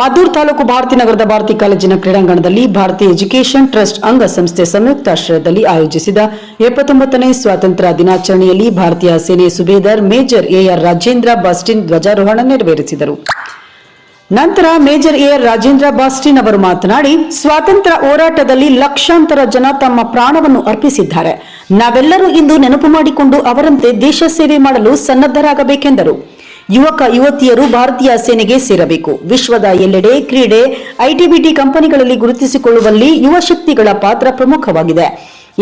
ಮದ್ದೂರು ತಾಲೂಕು ಭಾರತಿ ನಗರದ ಭಾರತಿ ಕಾಲೇಜಿನ ಕ್ರೀಡಾಂಗಣದಲ್ಲಿ ಭಾರತೀಯ ಎಜುಕೇಷನ್ ಟ್ರಸ್ಟ್ ಅಂಗಸಂಸ್ಥೆ ಸಂಯುಕ್ತಾಶ್ರಯದಲ್ಲಿ ಆಯೋಜಿಸಿದ ಎಪ್ಪತ್ತೊಂಬತ್ತನೇ ಸ್ವಾತಂತ್ರ್ಯ ದಿನಾಚರಣೆಯಲ್ಲಿ ಭಾರತೀಯ ಸೇನೆ ಸುಬೇದರ್ ಮೇಜರ್ ಎಆರ್ ರಾಜೇಂದ್ರ ಬಾಸ್ಟಿನ್ ಧ್ವಜಾರೋಹಣ ನೆರವೇರಿಸಿದರು. ನಂತರ ಮೇಜರ್ ಎಆರ್ ರಾಜೇಂದ್ರ ಬಾಸ್ಟಿನ್ ಅವರು ಮಾತನಾಡಿ, ಸ್ವಾತಂತ್ರ್ಯ ಹೋರಾಟದಲ್ಲಿ ಲಕ್ಷಾಂತರ ಜನ ತಮ್ಮ ಪ್ರಾಣವನ್ನು ಅರ್ಪಿಸಿದ್ದಾರೆ. ನಾವೆಲ್ಲರೂ ಇಂದು ನೆನಪು ಮಾಡಿಕೊಂಡು ಅವರಂತೆ ದೇಶ ಸೇವೆ ಮಾಡಲು ಸನ್ನದ್ಧರಾಗಬೇಕೆಂದರು. ಯುವಕ ಯುವತಿಯರು ಭಾರತೀಯ ಸೇನೆಗೆ ಸೇರಬೇಕು. ವಿಶ್ವದ ಎಲ್ಲೆಡೆ ಕ್ರೀಡೆ ಐಟಿಬಿಟಿ ಕಂಪನಿಗಳಲ್ಲಿ ಗುರುತಿಸಿಕೊಳ್ಳುವಲ್ಲಿ ಯುವ ಶಕ್ತಿಗಳ ಪಾತ್ರ ಪ್ರಮುಖವಾಗಿದೆ.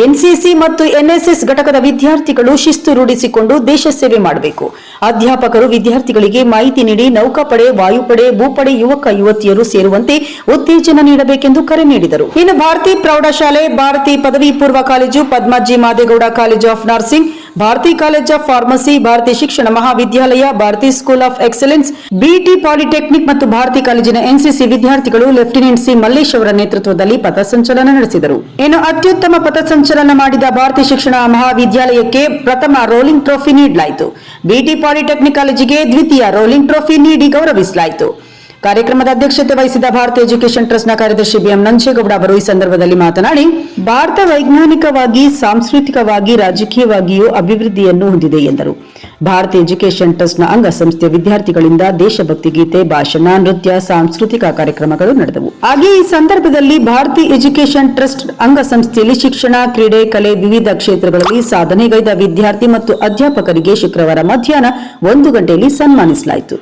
ಎನ್ಸಿಸಿ ಮತ್ತು ಎನ್ಎಸ್ಎಸ್ ಘಟಕದ ವಿದ್ಯಾರ್ಥಿಗಳು ಶಿಸ್ತು ರೂಢಿಸಿಕೊಂಡು ದೇಶ ಸೇವೆ ಮಾಡಬೇಕು. ಅಧ್ಯಾಪಕರು ವಿದ್ಯಾರ್ಥಿಗಳಿಗೆ ಮಾಹಿತಿ ನೀಡಿ ನೌಕಾಪಡೆ, ವಾಯುಪಡೆ, ಭೂಪಡೆ, ಯುವಕ ಯುವತಿಯರು ಸೇರುವಂತೆ ಉತ್ತೇಜನ ನೀಡಬೇಕೆಂದು ಕರೆ ನೀಡಿದರು. ಇನ್ನು ಭಾರತಿ ಪ್ರೌಢಶಾಲೆ, ಭಾರತಿ ಪದವಿ ಪೂರ್ವ college Padmaji Madegowda college of nursing Bharathi college of pharmacy, Bharathi ಶಿಕ್ಷಣ ಮಹಾವಿದ್ಯಾಲಯ, Bharathi school of excellence BT polytechnic ಮತ್ತು ಭಾರತಿ ಕಾಲೇಜಿನ ಎನ್ಸಿಸಿ ವಿದ್ಯಾರ್ಥಿಗಳು ಲೆಫ್ಟಿನೆಂಟ್ ಸಿ ಮಲ್ಲೇಶ್ ಅವರ ನೇತೃತ್ವದಲ್ಲಿ ಪಥಸಂಚಲನ ನಡೆಸಿದರು. ಇನ್ನು ಅತ್ಯುತ್ತಮ ಪಥಸಂಚಲನ ಮಾಡಿದ ಭಾರತಿ ಶಿಕ್ಷಣ ಮಹಾವಿದ್ಯಾಲಯಕ್ಕೆ ಪ್ರಥಮ ರೋಲಿಂಗ್ ಟ್ರೋಫಿ ನೀಡಲಾಯಿತು. ಬಿಟಿ ಪಾಲಿಟೆಕ್ನಿಕ್ ಕಾಲೇಜಿಗೆ ದ್ವಿತೀಯ ರೋಲಿಂಗ್ ಟ್ರೋಫಿ ನೀಡಿ ಗೌರವಿಸಲಾಯಿತು. ಕಾರ್ಯಕ್ರಮದ ಅಧ್ಯಕ್ಷತೆ ವಹಿಸಿದ ಭಾರತ ಎಜುಕೇಷನ್ ಟ್ರಸ್ಟ್ನ ಕಾರ್ಯದರ್ಶಿ ಬಿಎಂ ನಂಜೇಗೌಡ ಅವರು ಈ ಸಂದರ್ಭದಲ್ಲಿ ಮಾತನಾಡಿ, ಭಾರತ ವೈಜ್ಞಾನಿಕವಾಗಿ, ಸಾಂಸ್ಕೃತಿಕವಾಗಿ, ರಾಜಕೀಯವಾಗಿಯೂ ಅಭಿವೃದ್ಧಿಯನ್ನು ಹೊಂದಿದೆ ಎಂದರು. ಭಾರತ ಎಜುಕೇಷನ್ ಟ್ರಸ್ಟ್ನ ಅಂಗಸಂಸ್ಥೆಯ ವಿದ್ಯಾರ್ಥಿಗಳಿಂದ ದೇಶಭಕ್ತಿ ಗೀತೆ, ಭಾಷಣ, ನೃತ್ಯ, ಸಾಂಸ್ಕೃತಿಕ ಕಾರ್ಯಕ್ರಮಗಳು ನಡೆದವು. ಹಾಗೆ ಈ ಸಂದರ್ಭದಲ್ಲಿ ಭಾರತೀಯ ಎಜುಕೇಷನ್ ಟ್ರಸ್ಟ್ ಅಂಗಸಂಸ್ಥೆಯಲ್ಲಿ ಶಿಕ್ಷಣ, ಕ್ರೀಡೆ, ಕಲೆ ವಿವಿಧ ಕ್ಷೇತ್ರಗಳಲ್ಲಿ ಸಾಧನೆಗೈದ ವಿದ್ಯಾರ್ಥಿ ಮತ್ತು ಅಧ್ಯಾಪಕರಿಗೆ ಶುಕ್ರವಾರ ಮಧ್ಯಾಹ್ನ ಒಂದು ಗಂಟೆಯಲ್ಲಿ ಸನ್ಮಾನಿಸಲಾಯಿತು.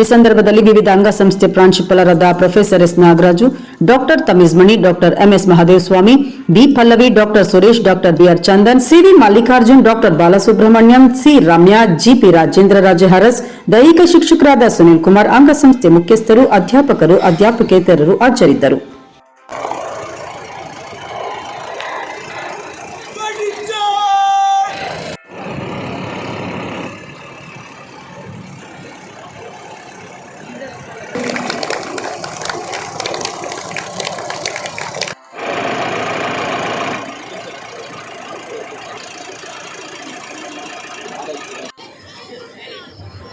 ಈ ಸಂದರ್ಭದಲ್ಲಿ ವಿವಿಧ ಅಂಗಸಂಸ್ಥೆ ಪ್ರಾಂಶುಪಾಲರಾದ professor S Nagaraju, doctor Tamizhmani doctor MS Mahadev Swamy, B Pallavi, doctor Suresh, doctor BR Chandan CV Mallikarjun, doctor Balasubrahmanyam, C Ramya, GP Rajendra Raja Aras ದೈಹಿಕ ಶಿಕ್ಷಕರಾದ ಸುನಿಲ್ ಕುಮಾರ್, ಅಂಗಸಂಸ್ಥೆ ಮುಖ್ಯಸ್ಥರು, ಅಧ್ಯಾಪಕರು, ಅಧ್ಯಾಪಕೇತರರು ಹಾಜರಿದ್ದರು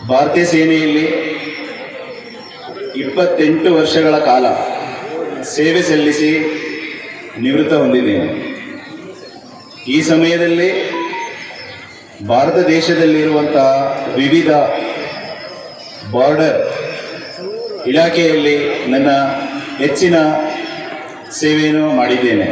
ಭಾರತೀಯ ಸೇನೆಯಲ್ಲಿ ಇಪ್ಪತ್ತೆಂಟು ವರ್ಷಗಳ ಕಾಲ ಸೇವೆ ಸಲ್ಲಿಸಿ ನಿವೃತ್ತ ಹೊಂದಿದ್ದೇನೆ. ಈ ಸಮಯದಲ್ಲಿ ಭಾರತ ದೇಶದಲ್ಲಿರುವಂತಹ ವಿವಿಧ ಬಾರ್ಡರ್ ಇಲಾಖೆಯಲ್ಲಿ ನನ್ನ ಹೆಚ್ಚಿನ ಸೇವೆಯನ್ನು ಮಾಡಿದ್ದೇನೆ.